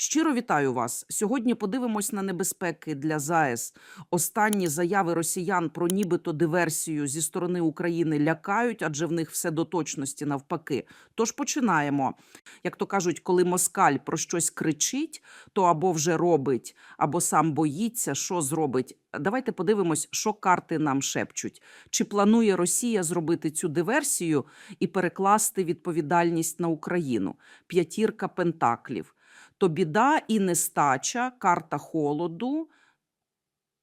Щиро вітаю вас. Сьогодні подивимось на небезпеки для ЗАЕС. Останні заяви росіян про нібито диверсію зі сторони України лякають, адже в них все до точності навпаки. Тож починаємо. Як то кажуть, коли москаль про щось кричить, то або вже робить, або сам боїться, що зробить. Давайте подивимось, що карти нам шепчуть. Чи планує Росія зробити цю диверсію і перекласти відповідальність на Україну? П'ятірка пентаклів. То біда і нестача, карта холоду,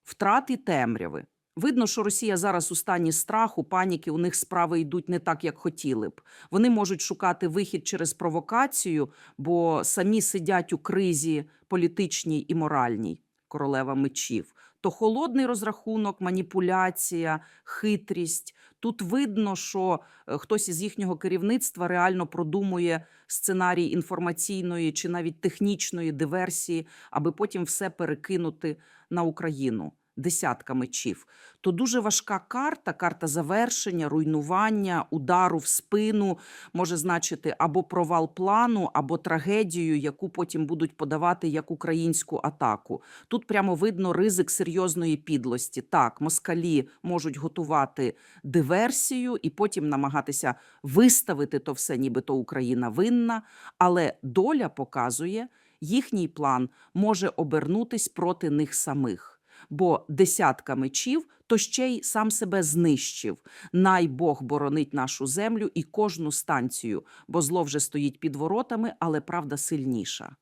втрат і темряви. Видно, що Росія зараз у стані страху, паніки, у них справи йдуть не так, як хотіли б. Вони можуть шукати вихід через провокацію, бо самі сидять у кризі політичній і моральній, королева мечів. То холодний розрахунок, маніпуляція, хитрість. Тут видно, що е, хтось із їхнього керівництва реально продумує сценарій інформаційної чи навіть технічної диверсії, аби потім все перекинути на Україну. Десятка мечів. То дуже важка карта, карта завершення, руйнування, удару в спину може значити або провал плану, або трагедію, яку потім будуть подавати як українську атаку. Тут прямо видно ризик серйозної підлості. Так, москалі можуть готувати диверсію і потім намагатися виставити то все, нібито Україна винна, але доля показує, їхній план може обернутись проти них самих. Бо десятка мечів то ще й сам себе знищив. Най Бог боронить нашу землю і кожну станцію, бо зло вже стоїть під воротами, але правда сильніша.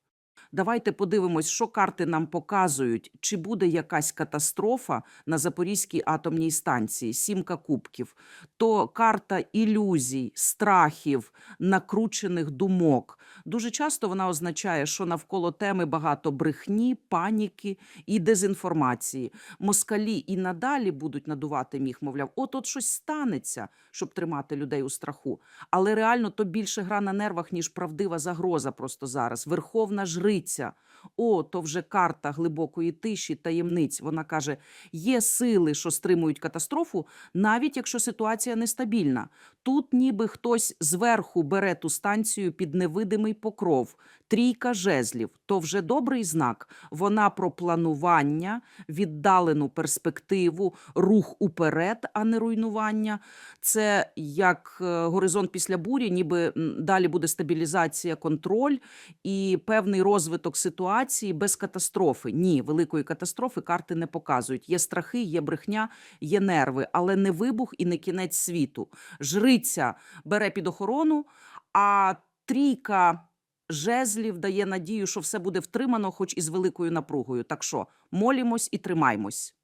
Давайте подивимось, що карти нам показують, чи буде якась катастрофа на Запорізькій атомній станції, сімка кубків. То карта ілюзій, страхів, накручених думок. Дуже часто вона означає, що навколо теми багато брехні, паніки і дезінформації. Москалі і надалі будуть надувати міг, мовляв, от от щось станеться, щоб тримати людей у страху. Але реально то більше гра на нервах, ніж правдива загроза просто зараз. Верховна жриця. О, то вже карта глибокої тиші, таємниць. Вона каже: є сили, що стримують катастрофу, навіть якщо ситуація нестабільна. Тут ніби хтось зверху бере ту станцію під невидимий покров. Трійка жезлів то вже добрий знак. Вона про планування, віддалену перспективу, рух уперед, а не руйнування. Це як е, горизонт після бурі, ніби далі буде стабілізація, контроль і певний розвиток ситуації без катастрофи. Ні, великої катастрофи карти не показують. Є страхи, є брехня, є нерви, але не вибух і не кінець світу. Жриця бере під охорону, а трійка. Жезлів дає надію, що все буде втримано, хоч і з великою напругою. Так що молімось і тримаймось.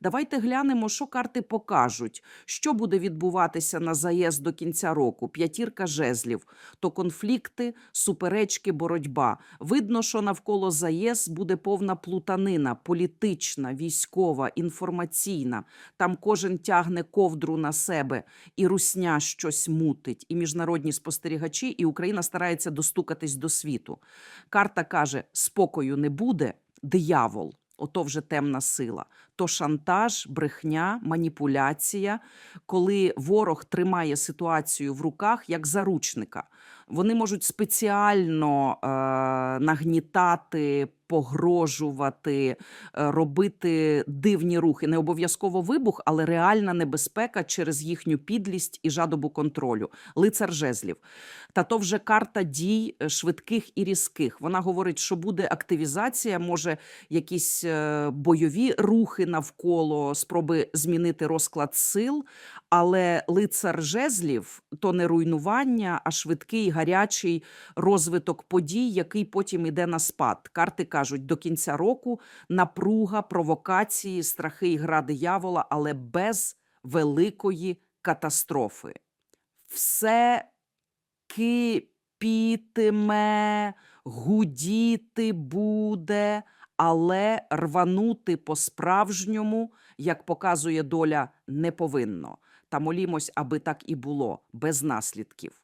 Давайте глянемо, що карти покажуть, що буде відбуватися на заїзд до кінця року. П'ятірка жезлів, то конфлікти, суперечки, боротьба. Видно, що навколо заєз буде повна плутанина, політична, військова, інформаційна. Там кожен тягне ковдру на себе, і русня щось мутить, і міжнародні спостерігачі, і Україна старається достукатись до світу. Карта каже: спокою не буде, диявол. Ото вже темна сила. То шантаж, брехня, маніпуляція, коли ворог тримає ситуацію в руках як заручника. Вони можуть спеціально е, нагнітати, погрожувати, е, робити дивні рухи. Не обов'язково вибух, але реальна небезпека через їхню підлість і жадобу контролю. Лицар жезлів. Та то вже карта дій е, швидких і різких. Вона говорить, що буде активізація, може якісь е, бойові рухи навколо, спроби змінити розклад сил. Але лицар жезлів то не руйнування, а швидкий гарячий розвиток подій, який потім іде на спад. Карти кажуть, до кінця року напруга, провокації, страхи і гра диявола, але без великої катастрофи. Все кипітиме, гудіти буде, але рванути по-справжньому, як показує доля, не повинно. Та молімось, аби так і було, без наслідків.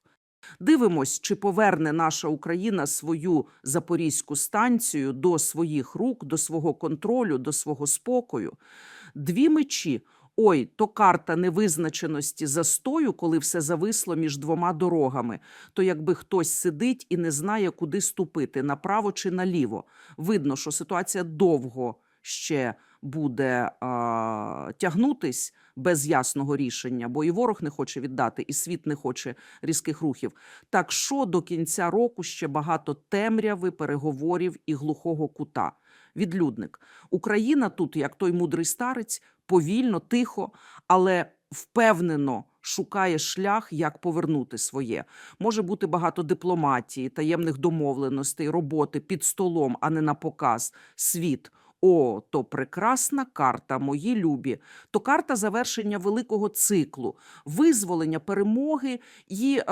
Дивимось, чи поверне наша Україна свою запорізьку станцію до своїх рук, до свого контролю, до свого спокою. Дві мечі. Ой, то карта невизначеності застою, коли все зависло між двома дорогами. То якби хтось сидить і не знає, куди ступити направо чи наліво. Видно, що ситуація довго ще буде а, тягнутись без ясного рішення, бо і ворог не хоче віддати, і світ не хоче різких рухів. Так що до кінця року ще багато темряви, переговорів і глухого кута. Відлюдник. Україна тут, як той мудрий старець, повільно, тихо, але впевнено шукає шлях, як повернути своє. Може бути багато дипломатії, таємних домовленостей, роботи під столом, а не на показ. Світ. О, то прекрасна карта, мої любі. То карта завершення великого циклу, визволення перемоги і е,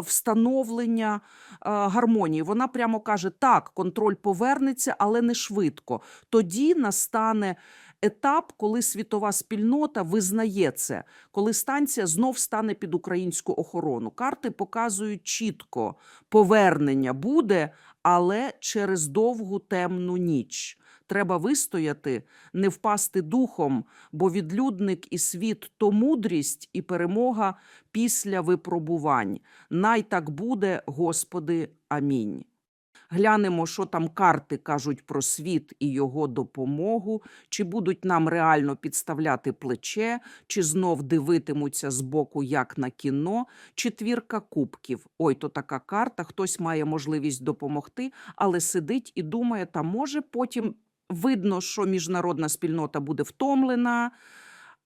встановлення е, гармонії. Вона прямо каже: так, контроль повернеться, але не швидко. Тоді настане етап, коли світова спільнота визнає це, коли станція знов стане під українську охорону. Карти показують чітко, повернення буде, але через довгу темну ніч. Треба вистояти, не впасти духом, бо відлюдник і світ то мудрість і перемога після випробувань. Най так буде, Господи, амінь. Глянемо, що там карти кажуть про світ і його допомогу, чи будуть нам реально підставляти плече, чи знов дивитимуться збоку, як на кіно, четвірка кубків. Ой, то така карта, хтось має можливість допомогти, але сидить і думає, та може потім видно, що міжнародна спільнота буде втомлена.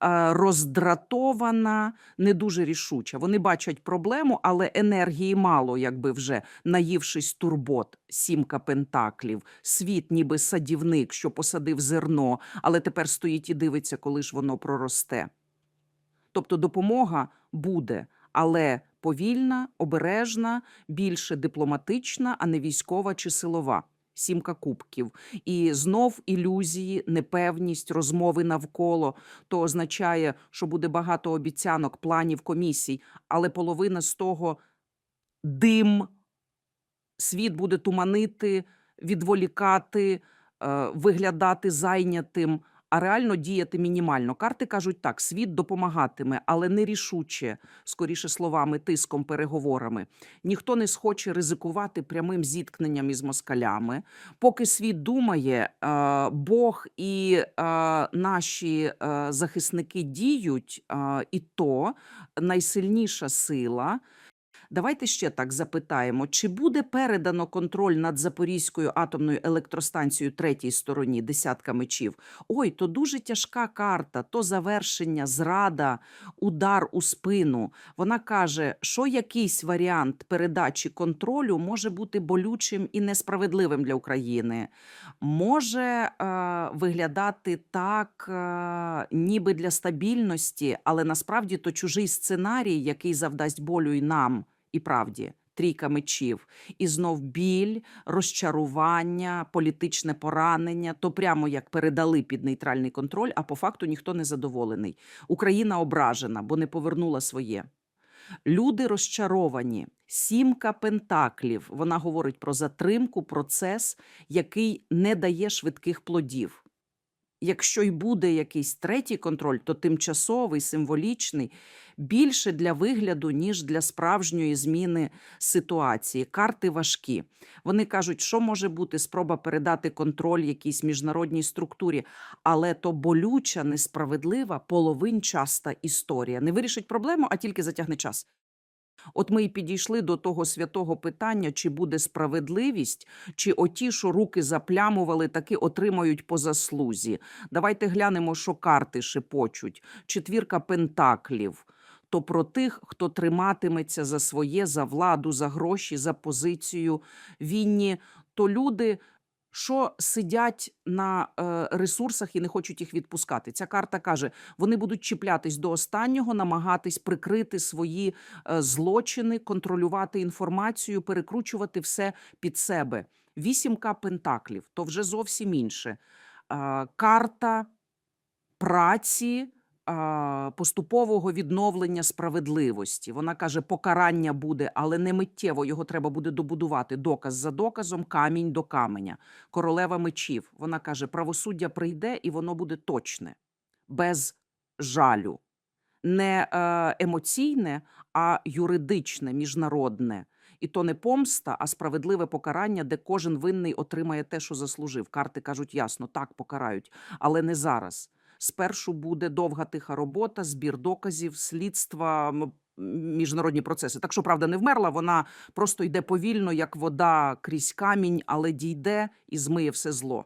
е, Роздратована, не дуже рішуча. Вони бачать проблему, але енергії мало, якби вже наївшись турбот, сімка пентаклів, світ, ніби садівник, що посадив зерно, але тепер стоїть і дивиться, коли ж воно проросте. Тобто допомога буде, але повільна, обережна, більше дипломатична, а не військова чи силова. Сімка кубків. І знов ілюзії, непевність, розмови навколо. То означає, що буде багато обіцянок, планів, комісій, але половина з того дим, світ буде туманити, відволікати, е, виглядати зайнятим, а реально діяти мінімально. Карти кажуть так: світ допомагатиме, але не рішуче, скоріше словами, тиском, переговорами. Ніхто не схоче ризикувати прямим зіткненням із москалями. Поки світ думає, е, Бог і е, наші е, захисники діють, і то найсильніша сила. Давайте ще так запитаємо: чи буде передано контроль над Запорізькою атомною електростанцією третій стороні десятка мечів? Ой, то дуже тяжка карта, то завершення, зрада, удар у спину. Вона каже, що якийсь варіант передачі контролю може бути болючим і несправедливим для України. Може е, виглядати так, е, ніби для стабільності, але насправді то чужий сценарій, який завдасть болю і нам, і правді. Трійка мечів, і знов біль, розчарування, політичне поранення. То прямо як передали під нейтральний контроль, а по факту ніхто не задоволений. Україна ображена, бо не повернула своє. Люди розчаровані. Сімка пентаклів. Вона говорить про затримку, процес, який не дає швидких плодів. Якщо й буде якийсь третій контроль, то тимчасовий, символічний, більше для вигляду, ніж для справжньої зміни ситуації. Карти важкі. Вони кажуть, що може бути спроба передати контроль якійсь міжнародній структурі, але то болюча, несправедлива, половинчаста історія. Не вирішить проблему, а тільки затягне час. От ми і підійшли до того святого питання, чи буде справедливість, чи оті, що руки заплямували, таки отримають по заслузі. Давайте глянемо, що карти шепочуть. Четвірка пентаклів. То про тих, хто триматиметься за своє, за владу, за гроші, за позицію вінні, то люди, що сидять на е, ресурсах і не хочуть їх відпускати. Ця карта каже, вони будуть чіплятись до останнього, намагатись прикрити свої е, злочини, контролювати інформацію, перекручувати все під себе. Вісімка пентаклів то вже зовсім інше. Е, карта праці. Поступового відновлення справедливості. Вона каже, покарання буде, але не миттєво його треба буде добудувати. Доказ за доказом, камінь до каменя. Королева мечів. Вона каже, правосуддя прийде і воно буде точне, без жалю. Не е, емоційне, а юридичне, міжнародне. І то не помста, а справедливе покарання, де кожен винний отримає те, що заслужив. Карти кажуть ясно, так покарають, але не зараз. Спершу буде довга тиха робота, збір доказів, слідства, міжнародні процеси. Так що правда не вмерла, вона просто йде повільно, як вода крізь камінь, але дійде і змиє все зло.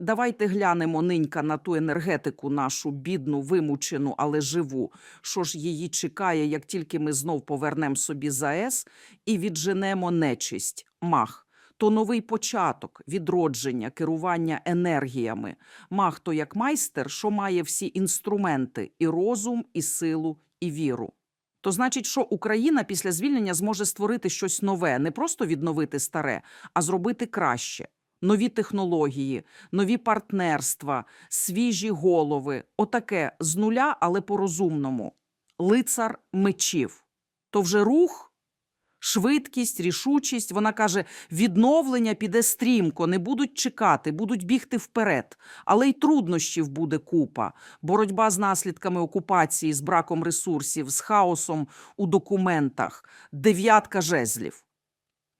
Давайте глянемо нинька на ту енергетику нашу бідну, вимучену, але живу. Що ж її чекає, як тільки ми знов повернемо собі ЗАЕС і відженемо нечисть, мах. То новий початок, відродження, керування енергіями. Мах то як майстер, що має всі інструменти: і розум, і силу, і віру. То значить, що Україна після звільнення зможе створити щось нове, не просто відновити старе, а зробити краще. Нові технології, нові партнерства, свіжі голови. Отаке з нуля, але по-розумному. Лицар мечів. То вже рух, швидкість, рішучість. Вона каже: відновлення піде стрімко, не будуть чекати, будуть бігти вперед. Але й труднощів буде купа. Боротьба з наслідками окупації, з браком ресурсів, з хаосом у документах. Дев'ятка жезлів.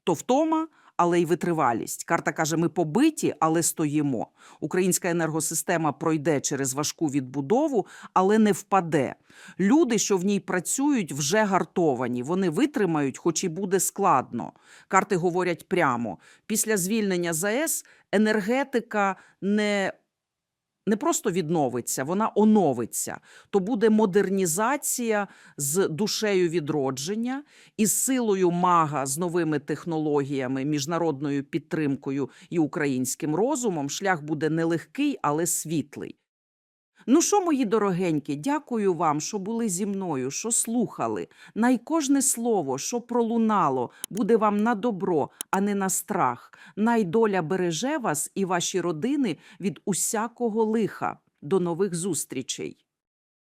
То втома, але й витривалість. Карта каже: ми побиті, але стоїмо. Українська енергосистема пройде через важку відбудову, але не впаде. Люди, що в ній працюють, вже гартовані. Вони витримають, хоч і буде складно. Карти говорять прямо: після звільнення ЗАЕС енергетика не. Не просто відновиться, вона оновиться. То буде модернізація з душею відродження і силою мага з новими технологіями, міжнародною підтримкою і українським розумом. Шлях буде нелегкий, але світлий. Ну що, мої дорогенькі, дякую вам, що були зі мною, що слухали. Най кожне слово, що пролунало, буде вам на добро, а не на страх. Най доля береже вас і ваші родини від усякого лиха. До нових зустрічей.